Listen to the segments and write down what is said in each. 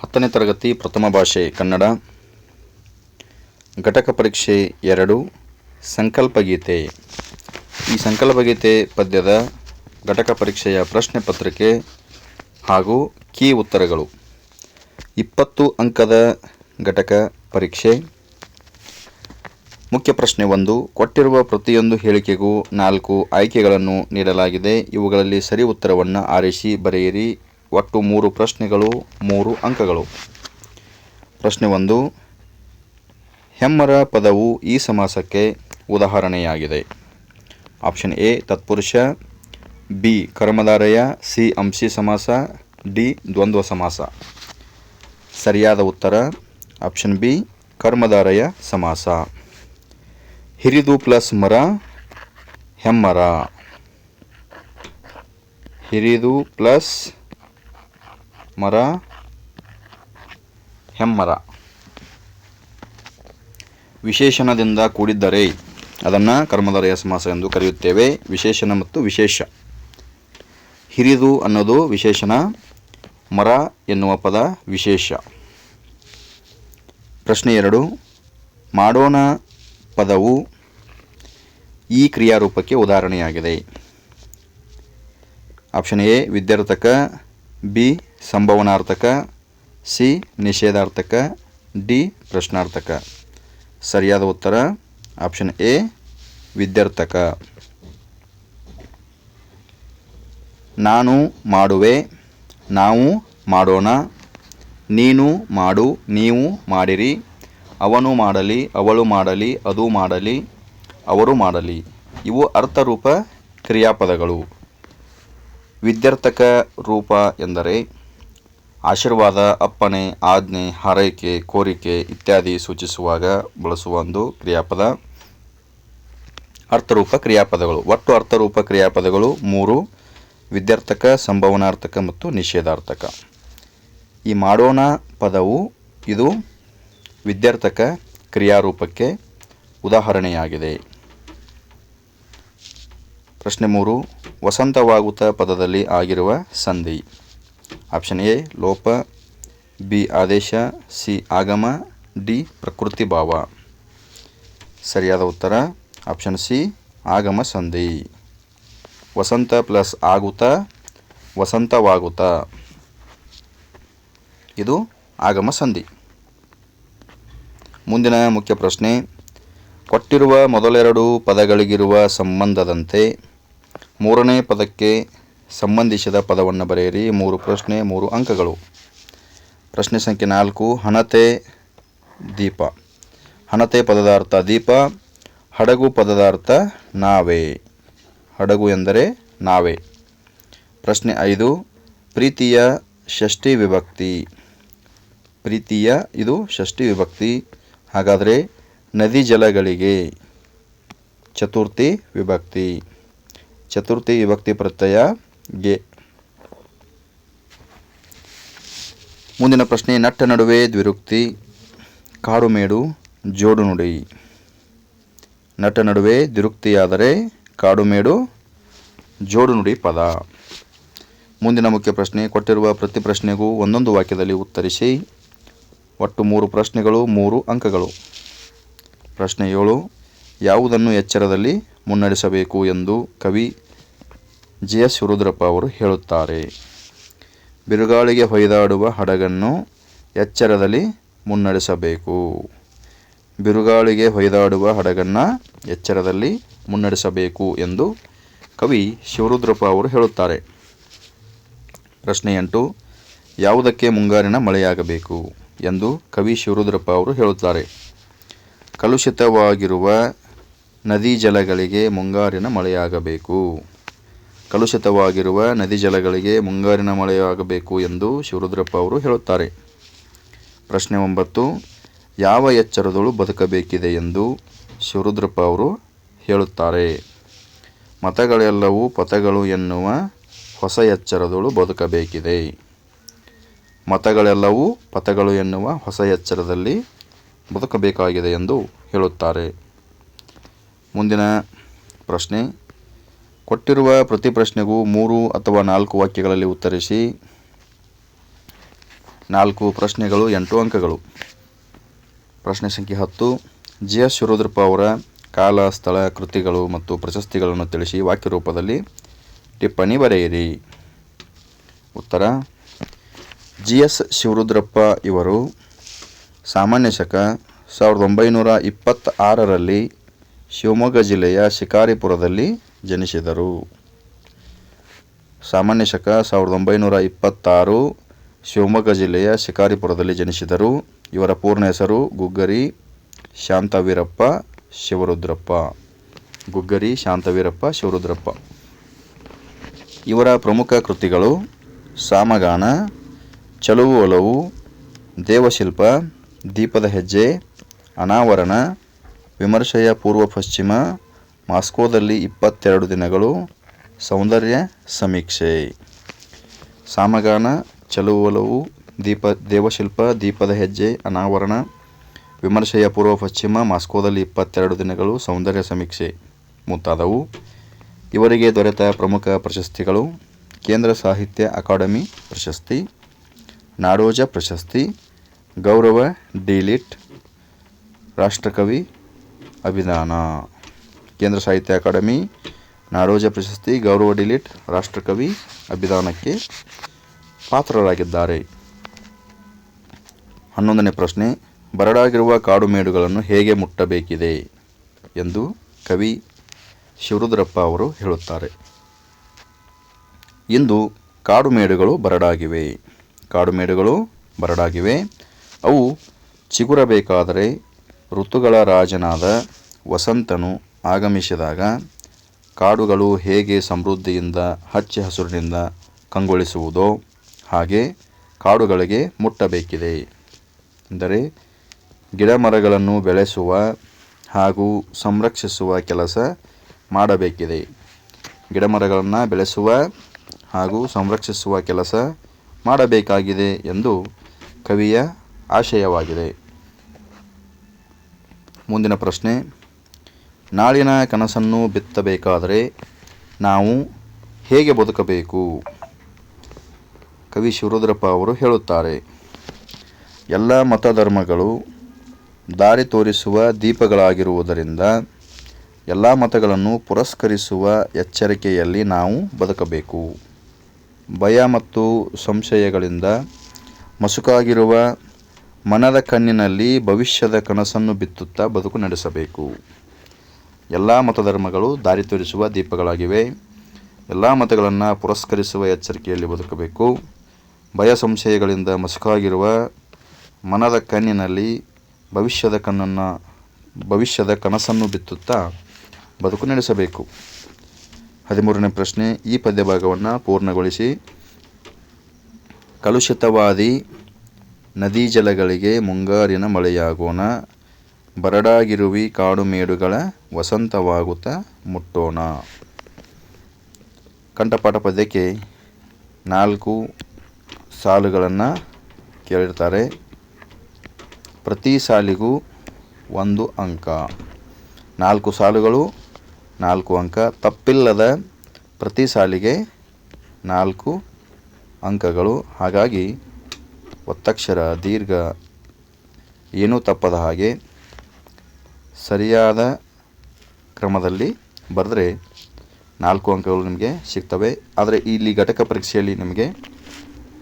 ಹತ್ತನೇ ತರಗತಿ ಪ್ರಥಮ ಭಾಷೆ ಕನ್ನಡ. ಘಟಕ ಪರೀಕ್ಷೆ ಎರಡು ಸಂಕಲ್ಪಗೀತೆ ಈ ಸಂಕಲ್ಪಗೀತೆ ಪದ್ಯದ ಘಟಕ ಪರೀಕ್ಷೆಯ ಪ್ರಶ್ನೆ ಪತ್ರಿಕೆ ಹಾಗೂ ಕೀ ಉತ್ತರಗಳು. ಇಪ್ಪತ್ತು ಅಂಕದ ಘಟಕ ಪರೀಕ್ಷೆ. ಮುಖ್ಯ ಪ್ರಶ್ನೆ ಒಂದು, ಕೊಟ್ಟಿರುವ ಪ್ರತಿಯೊಂದು ಹೇಳಿಕೆಗೂ ನಾಲ್ಕು ಆಯ್ಕೆಗಳನ್ನು ನೀಡಲಾಗಿದೆ. ಇವುಗಳಲ್ಲಿ ಸರಿ ಉತ್ತರವನ್ನು ಆರಿಸಿ ಬರೆಯಿರಿ. ಒಟ್ಟು ಮೂರು ಪ್ರಶ್ನೆಗಳು, ಮೂರು ಅಂಕಗಳು. ಪ್ರಶ್ನೆ ಒಂದು, ಹೆಮ್ಮರ ಪದವು ಈ ಸಮಾಸಕ್ಕೆ ಉದಾಹರಣೆಯಾಗಿದೆ. ಆಪ್ಷನ್ ಎ, ತತ್ಪುರುಷ, ಬಿ, ಕರ್ಮಧಾರಯ, ಸಿ, ಅಂಶಿ ಸಮಾಸ, ಡಿ, ದ್ವಂದ್ವ ಸಮಾಸ. ಸರಿಯಾದ ಉತ್ತರ, ಆಪ್ಷನ್ ಬಿ, ಕರ್ಮಧಾರಯ ಸಮಾಸ. ಹಿರಿದು ಪ್ಲಸ್ ಮರ, ಹೆಮ್ಮರ. ಹಿರಿದು ಪ್ಲಸ್ ಮರ, ಹೆಮ್ಮರ. ವಿಶೇಷಣದಿಂದ ಕೂಡಿದ್ದರೆ ಅದನ್ನು ಕರ್ಮಧಾರಯ ಸಮಾಸ ಎಂದು ಕರೆಯುತ್ತೇವೆ. ವಿಶೇಷಣ ಮತ್ತು ವಿಶೇಷ. ಹಿರಿದು ಅನ್ನೋದು ವಿಶೇಷಣ, ಮರ ಎನ್ನುವ ಪದ ವಿಶೇಷ. ಪ್ರಶ್ನೆ ಎರಡು. ಮಾಡೋಣ ಪದವು ಈ ಕ್ರಿಯಾರೂಪಕ್ಕೆ ಉದಾಹರಣೆಯಾಗಿದೆ. ಆಪ್ಷನ್ ಎ, ವಿದ್ಯಾರ್ಥಕ ಬಿ ಸಂಭವನಾರ್ಥಕ, ಸಿ ನಿಷೇಧಾರ್ಥಕ, ಡಿ ಪ್ರಶ್ನಾರ್ಥಕ. ಸರಿಯಾದ ಉತ್ತರ, ಆಪ್ಷನ್ ಎ, ವಿದ್ಯಾರ್ಥಕ. ನಾನು ಮಾಡುವೆ, ನಾವು ಮಾಡೋಣ. ನೀನು ಮಾಡು, ನೀವು ಮಾಡಿರಿ. ಅವನು ಮಾಡಲಿ, ಅವಳು ಮಾಡಲಿ, ಅದು ಮಾಡಲಿ, ಅವರು ಮಾಡಲಿ. ಇವು ಅರ್ಥರೂಪ ಕ್ರಿಯಾಪದಗಳು. ವಿದ್ಯಾರ್ಥಕ ರೂಪ ಎಂದರೆ ಆಶೀರ್ವಾದ, ಅಪ್ಪಣೆ, ಆಜ್ಞೆ, ಹಾರೈಕೆ, ಕೋರಿಕೆ ಇತ್ಯಾದಿ ಸೂಚಿಸುವಾಗ ಬಳಸುವ ಒಂದು ಕ್ರಿಯಾಪದ. ಅರ್ಥರೂಪ ಕ್ರಿಯಾಪದಗಳು. ಒಟ್ಟು ಅರ್ಥರೂಪ ಕ್ರಿಯಾಪದಗಳು ಮೂರು, ವಿದ್ಯಾರ್ಥಕ, ಸಂಭವನಾರ್ಥಕ ಮತ್ತು ನಿಷೇಧಾರ್ಥಕ. ಈ ಮಾಡೋಣ ಪದವು ಇದು ವಿದ್ಯಾರ್ಥಕ ಕ್ರಿಯಾರೂಪಕ್ಕೆ ಉದಾಹರಣೆಯಾಗಿದೆ. ಪ್ರಶ್ನೆ ಮೂರು ವಸಂತವಾಗುತ್ತ ಪದದಲ್ಲಿ ಆಗಿರುವ ಸಂಧಿ. ಆಪ್ಷನ್ ಎ, ಲೋಪ, ಬಿ, ಆದೇಶ, ಸಿ, ಆಗಮ, ಡಿ, ಪ್ರಕೃತಿ ಭಾವ. ಸರಿಯಾದ ಉತ್ತರ, ಆಪ್ಷನ್ ಸಿ, ಆಗಮ ಸಂಧಿ. ವಸಂತ ಪ್ಲಸ್ ಆಗುತ ವಸಂತವಾಗುತ್ತ ಇದು ಆಗಮ ಸಂಧಿ. ಮುಂದಿನ ಮುಖ್ಯ ಪ್ರಶ್ನೆ ಕೊಟ್ಟಿರುವ ಮೊದಲೆರಡು ಪದಗಳಿಗಿರುವ ಸಂಬಂಧದಂತೆ ಮೂರನೇ ಪದಕ್ಕೆ ಸಂಬಂಧಿಸಿದ ಪದವನ್ನು ಬರೆಯಿರಿ. ಮೂರು ಪ್ರಶ್ನೆ, ಮೂರು ಅಂಕಗಳು. ಪ್ರಶ್ನೆ ಸಂಖ್ಯೆ ನಾಲ್ಕು, ಹಣತೆ, ದೀಪ. ಹಣತೆ ಪದದ ಅರ್ಥ ದೀಪ, ಹಡಗು ಪದದ ಅರ್ಥ ನಾವೇ. ಹಡಗು ಎಂದರೆ ನಾವೇ. ಪ್ರಶ್ನೆ ಐದು, ಪ್ರೀತಿಯ ಷಷ್ಠಿ ವಿಭಕ್ತಿ. ಪ್ರೀತಿಯ ಇದು ಷಷ್ಠಿ ವಿಭಕ್ತಿ. ಹಾಗಾದರೆ ನದಿ ಜಲಗಳಿಗೆ. ಚತುರ್ಥಿ ವಿಭಕ್ತಿ. ಚತುರ್ಥಿ ವಿಭಕ್ತಿ ಪ್ರತ್ಯಯ ಗೆ. ಮುಂದಿನ ಪ್ರಶ್ನೆ, ನಟ್ಟ ನಡುವೆ ದ್ವಿರುಕ್ತಿ. ಕಾಡುಮೇಡು ಜೋಡು ನುಡಿ. ನಟ ನಡುವೆ ದ್ವಿರುಕ್ತಿಯಾದರೆ ಕಾಡುಮೇಡು ಜೋಡು ನುಡಿ ಪದ. ಮುಂದಿನ ಮುಖ್ಯ ಪ್ರಶ್ನೆ, ಕೊಟ್ಟಿರುವ ಪ್ರತಿ ಪ್ರಶ್ನೆಗೂ ಒಂದೊಂದು ವಾಕ್ಯದಲ್ಲಿ ಉತ್ತರಿಸಿ. ಒಟ್ಟು ಮೂರು ಪ್ರಶ್ನೆಗಳು, ಮೂರು ಅಂಕಗಳು. ಪ್ರಶ್ನೆ ಏಳು, ಯಾವುದನ್ನು ಎಚ್ಚರದಲ್ಲಿ ಮುನ್ನಡೆಸಬೇಕು ಎಂದು ಕವಿ ಜಿ ಎಸ್ ರುದ್ರಪ್ಪ ಅವರು ಹೇಳುತ್ತಾರೆ. ಬಿರುಗಾಳಿಗೆ ಹೊಯ್ದಾಡುವ ಹಡಗನ್ನು ಎಚ್ಚರದಲ್ಲಿ ಮುನ್ನಡೆಸಬೇಕು. ಬಿರುಗಾಳಿಗೆ ಹೊಯ್ದಾಡುವ ಹಡಗನ್ನು ಎಚ್ಚರದಲ್ಲಿ ಮುನ್ನಡೆಸಬೇಕು ಎಂದು ಕವಿ ಶಿವರುದ್ರಪ್ಪ ಅವರು ಹೇಳುತ್ತಾರೆ. ಪ್ರಶ್ನೆ ಎಂಟು, ಯಾವುದಕ್ಕೆ ಮುಂಗಾರಿನ ಮಳೆಯಾಗಬೇಕು ಎಂದು ಕವಿ ಶಿವರುದ್ರಪ್ಪ ಅವರು ಹೇಳುತ್ತಾರೆ. ಕಲುಷಿತವಾಗಿರುವ ನದಿ ಜಲಗಳಿಗೆ ಮುಂಗಾರಿನ ಮಳೆಯಾಗಬೇಕು. ಕಲುಷಿತವಾಗಿರುವ ನದಿ ಜಲಗಳಿಗೆ ಮುಂಗಾರಿನ ಮಳೆಯಾಗಬೇಕು ಎಂದು ಶಿವರುದ್ರಪ್ಪ ಅವರು ಹೇಳುತ್ತಾರೆ. ಪ್ರಶ್ನೆ ಒಂಬತ್ತು, ಯಾವ ಎಚ್ಚರದಳು ಬದುಕಬೇಕಿದೆ ಎಂದು ಶಿವರುದ್ರಪ್ಪ ಅವರು ಹೇಳುತ್ತಾರೆ. ಮತಗಳೆಲ್ಲವೂ ಪಥಗಳು ಎನ್ನುವ ಹೊಸ ಎಚ್ಚರದಳು ಬದುಕಬೇಕಿದೆ. ಮತಗಳೆಲ್ಲವೂ ಪಥಗಳು ಎನ್ನುವ ಹೊಸ ಎಚ್ಚರದಲ್ಲಿ ಬದುಕಬೇಕಾಗಿದೆ ಎಂದು ಹೇಳುತ್ತಾರೆ. ಮುಂದಿನ ಪ್ರಶ್ನೆ. ಕೊಟ್ಟಿರುವ ಪ್ರತಿ ಪ್ರಶ್ನೆಗೂ ಮೂರು ಅಥವಾ ನಾಲ್ಕು ವಾಕ್ಯಗಳಲ್ಲಿ ಉತ್ತರಿಸಿ. ನಾಲ್ಕು ಪ್ರಶ್ನೆಗಳು, ಎಂಟು ಅಂಕಗಳು. ಪ್ರಶ್ನೆ ಸಂಖ್ಯೆ ಹತ್ತು. ಜಿ ಎಸ್ ಶಿರೋದ್ರಪ್ಪ ಅವರ ಕಾಲ, ಸ್ಥಳ, ಕೃತಿಗಳು ಮತ್ತು ಪ್ರಶಸ್ತಿಗಳನ್ನು ತಿಳಿಸಿ ವಾಕ್ಯ ರೂಪದಲ್ಲಿ ಟಿಪ್ಪಣಿ ಬರೆಯಿರಿ. ಉತ್ತರ. ಜಿ ಎಸ್ ಶಿವರುದ್ರಪ್ಪ ಇವರು ಸಾಮಾನ್ಯ ಶಕ, ಸಾವಿರದ ಒಂಬೈನೂರ ಇಪ್ಪತ್ತಾರರಲ್ಲಿ ಶಿವಮೊಗ್ಗ ಜಿಲ್ಲೆಯ ಶಿಕಾರಿಪುರದಲ್ಲಿ ಜನಿಸಿದರು. ಸಾಮಾನ್ಯ ಶಕ, ಸಾವಿರದ ಒಂಬೈನೂರ ಇಪ್ಪತ್ತಾರು ಶಿವಮೊಗ್ಗ ಜಿಲ್ಲೆಯ ಶಿಕಾರಿಪುರದಲ್ಲಿ ಜನಿಸಿದರು. ಇವರ ಪೂರ್ಣ ಹೆಸರು ಗುಗ್ಗರಿ ಶಾಂತವೀರಪ್ಪ ಶಿವರುದ್ರಪ್ಪ. ಗುಗ್ಗರಿ ಶಾಂತವೀರಪ್ಪ ಶಿವರುದ್ರಪ್ಪ. ಇವರ ಪ್ರಮುಖ ಕೃತಿಗಳು ಸಾಮಗಾನ, ಚಲುವು ಒಲವು, ದೇವಶಿಲ್ಪ ದೀಪದ ಹೆಜ್ಜೆ, ಅನಾವರಣ, ವಿಮರ್ಶೆಯ ಪೂರ್ವ ಪಶ್ಚಿಮ, ಮಾಸ್ಕೋದಲ್ಲಿ ಇಪ್ಪತ್ತೆರಡು ದಿನಗಳು, ಸೌಂದರ್ಯ ಸಮೀಕ್ಷೆ. ಸಾಮಗಾನ, ಚಲುವಲವು, ದೀಪ, ದೇವಶಿಲ್ಪ, ದೀಪದ ಹೆಜ್ಜೆ, ಅನಾವರಣ, ವಿಮರ್ಶೆಯ ಪೂರ್ವ ಪಶ್ಚಿಮ, ಮಾಸ್ಕೋದಲ್ಲಿ ಇಪ್ಪತ್ತೆರಡು ದಿನಗಳು, ಸೌಂದರ್ಯ ಸಮೀಕ್ಷೆ ಮುಂತಾದವು. ಇವರಿಗೆ ದೊರೆತ ಪ್ರಮುಖ ಪ್ರಶಸ್ತಿಗಳು, ಕೇಂದ್ರ ಸಾಹಿತ್ಯ ಅಕಾಡೆಮಿ ಪ್ರಶಸ್ತಿ, ನಾಡೋಜ ಪ್ರಶಸ್ತಿ ಗೌರವ, ಡಿಲಿಟ್, ರಾಷ್ಟ್ರಕವಿ ಅಭಿದಾನ ಕೇಂದ್ರ ಸಾಹಿತ್ಯ ಅಕಾಡೆಮಿ, ನಾಡೋಜ ಪ್ರಶಸ್ತಿ, ಗೌರವ, ಡಿಲಿಟ್, ರಾಷ್ಟ್ರಕವಿ ಅಭಿದಾನಕ್ಕೆ ಪಾತ್ರರಾಗಿದ್ದಾರೆ. ಹನ್ನೊಂದನೇ ಪ್ರಶ್ನೆ, ಬರಡಾಗಿರುವ ಕಾಡು ಮೇಡುಗಳನ್ನು ಹೇಗೆ ಮುಟ್ಟಬೇಕಿದೆ ಎಂದು ಕವಿ ಶಿವರುದ್ರಪ್ಪ ಅವರು ಹೇಳುತ್ತಾರೆ. ಇಂದು ಕಾಡು ಮೇಡುಗಳು ಬರಡಾಗಿವೆ. ಕಾಡು ಮೇಡುಗಳು ಬರಡಾಗಿವೆ. ಅವು ಚಿಗುರಬೇಕಾದರೆ ಋತುಗಳ ರಾಜನಾದ ವಸಂತನು ಆಗಮಿಸಿದಾಗ ಕಾಡುಗಳು ಹೇಗೆ ಸಮೃದ್ಧಿಯಿಂದ ಹಚ್ಚ ಹಸುರಿನಿಂದ ಕಂಗೊಳಿಸುವುದೋ ಹಾಗೆ ಕಾಡುಗಳಿಗೆ ಮುಟ್ಟಬೇಕಿದೆ. ಅಂದರೆ ಗಿಡ ಮರಗಳನ್ನು ಬೆಳೆಸುವ ಹಾಗೂ ಸಂರಕ್ಷಿಸುವ ಕೆಲಸ ಮಾಡಬೇಕಿದೆ. ಗಿಡ ಮರಗಳನ್ನು ಬೆಳೆಸುವ ಹಾಗೂ ಸಂರಕ್ಷಿಸುವ ಕೆಲಸ ಮಾಡಬೇಕಾಗಿದೆ ಎಂದು ಕವಿಯ ಆಶಯವಾಗಿದೆ. ಮುಂದಿನ ಪ್ರಶ್ನೆ, ನಾಳಿನ ಕನಸನ್ನು ಬಿತ್ತಬೇಕಾದರೆ ನಾವು ಹೇಗೆ ಬದುಕಬೇಕು? ಕವಿ ಶಿವರುದ್ರಪ್ಪ ಅವರು ಹೇಳುತ್ತಾರೆ, ಎಲ್ಲ ಮತಧರ್ಮಗಳು ದಾರಿ ತೋರಿಸುವ ದೀಪಗಳಾಗಿರುವುದರಿಂದ ಎಲ್ಲ ಮತಗಳನ್ನು ಪುರಸ್ಕರಿಸುವ ಎಚ್ಚರಿಕೆಯಲ್ಲಿ ನಾವು ಬದುಕಬೇಕು. ಭಯ ಮತ್ತು ಸಂಶಯಗಳಿಂದ ಮಸುಕಾಗಿರುವ ಮನದ ಕಣ್ಣಿನಲ್ಲಿ ಭವಿಷ್ಯದ ಕನಸನ್ನು ಬಿತ್ತುತ್ತಾ ಬದುಕು ನಡೆಸಬೇಕು. ಎಲ್ಲ ಮತಧರ್ಮಗಳು ದಾರಿ ತೋರಿಸುವ ದೀಪಗಳಾಗಿವೆ. ಎಲ್ಲ ಮತಗಳನ್ನು ಪುರಸ್ಕರಿಸುವ ಎಚ್ಚರಿಕೆಯಲ್ಲಿ ಬದುಕಬೇಕು. ಭಯ ಸಂಶಯಗಳಿಂದ ಮಸುಕಾಗಿರುವ ಮನದ ಕಣ್ಣಿನಲ್ಲಿ ಭವಿಷ್ಯದ ಕಣ್ಣನ್ನು, ಭವಿಷ್ಯದ ಕನಸನ್ನು ಬಿತ್ತುತ್ತಾ ಬದುಕು ನಡೆಸಬೇಕು. ಹದಿಮೂರನೇ ಪ್ರಶ್ನೆ ಈ ಪದ್ಯಭಾಗವನ್ನು ಪೂರ್ಣಗೊಳಿಸಿ. ಕಲುಷಿತವಾದಿ ನದಿ ಜಲಗಳಿಗೆ ಮುಂಗಾರಿನ ಮಳೆಯಾಗೋಣ. ಬರಡಾಗಿರುವಿ ಕಾಡು ಮೇಡುಗಳ ವಸಂತವಾಗುತ್ತಾ ಮುಟ್ಟೋಣ. ಕಂಠಪಾಠ ಪದ್ಯಕ್ಕೆ ನಾಲ್ಕು ಸಾಲುಗಳನ್ನು ಕೇಳಿರ್ತಾರೆ. ಪ್ರತಿ ಸಾಲಿಗೂ ಒಂದು ಅಂಕ. ನಾಲ್ಕು ಸಾಲುಗಳು, ನಾಲ್ಕು ಅಂಕ. ತಪ್ಪಿಲ್ಲದ ಪ್ರತಿ ಸಾಲಿಗೆ ನಾಲ್ಕು ಅಂಕಗಳು. ಹಾಗಾಗಿ ಒತ್ತಕ್ಷರ, ದೀರ್ಘ, ಏನೂ ತಪ್ಪದ ಹಾಗೆ ಸರಿಯಾದ ಕ್ರಮದಲ್ಲಿ ಬರೆದ್ರೆ ನಾಲ್ಕು ಅಂಕಗಳು ನಿಮಗೆ ಸಿಗ್ತವೆ. ಆದರೆ ಇಲ್ಲಿ ಘಟಕ ಪರೀಕ್ಷೆಯಲ್ಲಿ ನಿಮಗೆ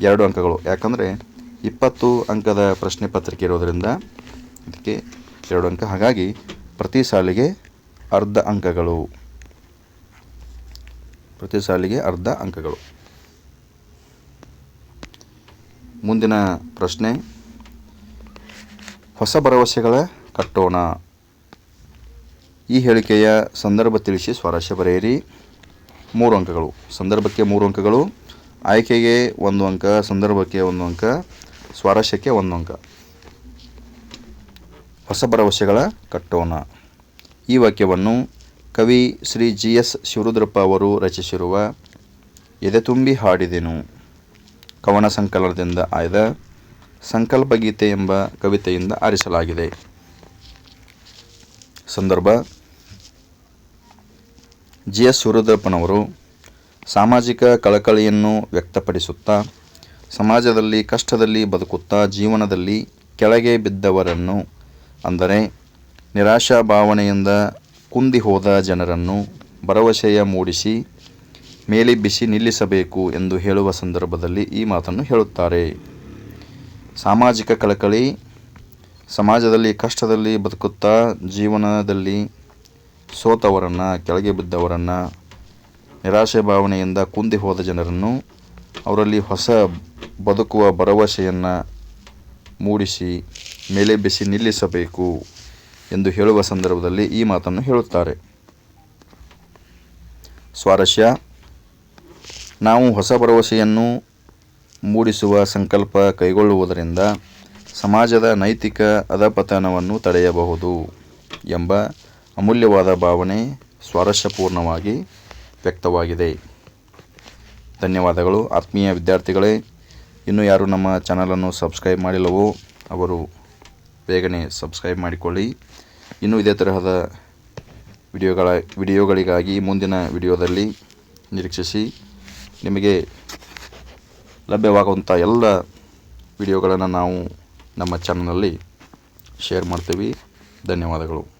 ಎರಡು ಅಂಕಗಳು. ಯಾಕಂದರೆ ಇಪ್ಪತ್ತು ಅಂಕದ ಪ್ರಶ್ನೆ ಪತ್ರಿಕೆ ಇರೋದರಿಂದ ಇದಕ್ಕೆ ಎರಡು ಅಂಕ. ಹಾಗಾಗಿ ಪ್ರತಿ ಸಾಲಿಗೆ ಅರ್ಧ ಅಂಕಗಳು. ಪ್ರತಿ ಸಾಲಿಗೆ ಅರ್ಧ ಅಂಕಗಳು. ಮುಂದಿನ ಪ್ರಶ್ನೆ. ಹೊಸ ಭರವಸೆಗಳ ಕಟ್ಟೋಣ. ಈ ಹೇಳಿಕೆಯ ಸಂದರ್ಭ ತಿಳಿಸಿ ಸ್ವಾರಸ್ಯ ಬರೆಯಿರಿ. ಮೂರು ಅಂಕಗಳು. ಸಂದರ್ಭಕ್ಕೆ ಮೂರು ಅಂಕಗಳು. ಆಯ್ಕೆಗೆ ಒಂದು ಅಂಕ, ಸಂದರ್ಭಕ್ಕೆ ಒಂದು ಅಂಕ ಸ್ವಾರಸ್ಯಕ್ಕೆ ಒಂದು ಅಂಕ. ಹೊಸ ಭರವಸೆಗಳ ಕಟ್ಟೋಣ. ಈ ವಾಕ್ಯವನ್ನು ಕವಿ ಶ್ರೀ ಜಿ ಎಸ್ ಶಿವರುದ್ರಪ್ಪ ಅವರು ರಚಿಸಿರುವ ಎದೆ ತುಂಬಿ ಹಾಡಿದೆನು. ಕವನ ಸಂಕಲನದಿಂದ ಆಯ್ದ ಸಂಕಲ್ಪಗೀತೆ ಎಂಬ ಕವಿತೆಯಿಂದ ಆರಿಸಲಾಗಿದೆ. ಸಂದರ್ಭ, ಜಿ ಎಸ್ ಸೂರ್ಯದ್ರಪ್ಪನವರು ಸಾಮಾಜಿಕ ಕಳಕಳಿಯನ್ನು ವ್ಯಕ್ತಪಡಿಸುತ್ತಾ, ಸಮಾಜದಲ್ಲಿ ಕಷ್ಟದಲ್ಲಿ ಬದುಕುತ್ತಾ, ಜೀವನದಲ್ಲಿ ಕೆಳಗೆ ಬಿದ್ದವರನ್ನು, ಅಂದರೆ ನಿರಾಶಾ ಭಾವನೆಯಿಂದ ಕುಂದಿ ಹೋದ ಜನರನ್ನು ಭರವಸೆಯ ಮೂಡಿಸಿ ಮೇಲೆಬ್ಬಿಸಿ ನಿಲ್ಲಿಸಬೇಕು ಎಂದು ಹೇಳುವ ಸಂದರ್ಭದಲ್ಲಿ ಈ ಮಾತನ್ನು ಹೇಳುತ್ತಾರೆ. ಸಾಮಾಜಿಕ ಕಳಕಳಿ, ಸಮಾಜದಲ್ಲಿ ಕಷ್ಟದಲ್ಲಿ ಬದುಕುತ್ತಾ ಜೀವನದಲ್ಲಿ ಸೋತವರನ್ನು, ಕೆಳಗೆ ಬಿದ್ದವರನ್ನು, ನಿರಾಶೆ ಭಾವನೆಯಿಂದ ಕುಂದಿ ಹೋದ ಜನರನ್ನು ಅವರಲ್ಲಿ ಹೊಸ ಬದುಕುವ ಭರವಸೆಯನ್ನು ಮೂಡಿಸಿ ಮೇಲೆ ಬಿಸಿ ನಿಲ್ಲಿಸಬೇಕು ಎಂದು ಹೇಳುವ ಸಂದರ್ಭದಲ್ಲಿ ಈ ಮಾತನ್ನು ಹೇಳುತ್ತಾರೆ. ಸ್ವಾರಸ್ಯ. ನಾವು ಹೊಸ ಭರವಸೆಯನ್ನು ಮೂಡಿಸುವ ಸಂಕಲ್ಪ ಕೈಗೊಳ್ಳುವುದರಿಂದ ಸಮಾಜದ ನೈತಿಕ ಅಧಪತನವನ್ನು ತಡೆಯಬಹುದು ಎಂಬ ಅಮೂಲ್ಯವಾದ ಭಾವನೆ ಸ್ವಾರಸ್ಯಪೂರ್ಣವಾಗಿ ವ್ಯಕ್ತವಾಗಿದೆ. ಧನ್ಯವಾದಗಳು. ಆತ್ಮೀಯ ವಿದ್ಯಾರ್ಥಿಗಳೇ, ಇನ್ನು ಯಾರು ನಮ್ಮ ಚಾನಲನ್ನು ಸಬ್ಸ್ಕ್ರೈಬ್ ಮಾಡಿಲ್ಲವೋ, ಅವರು ಬೇಗನೆ ಸಬ್ಸ್ಕ್ರೈಬ್ ಮಾಡಿಕೊಳ್ಳಿ. ಇನ್ನು ಇದೇ ತರಹದ ವಿಡಿಯೋಗಳ, ವಿಡಿಯೋಗಳಿಗಾಗಿ ಮುಂದಿನ ವಿಡಿಯೋದಲ್ಲಿ ನಿರೀಕ್ಷಿಸಿ. ನಿಮಗೆ ಲಭ್ಯವಾಗುವಂಥ ಎಲ್ಲ ವಿಡಿಯೋಗಳನ್ನು ನಾವು ನಮ್ಮ ಚಾನಲ್ನಲ್ಲಿ ಶೇರ್ ಮಾಡ್ತೀವಿ. ಧನ್ಯವಾದಗಳು.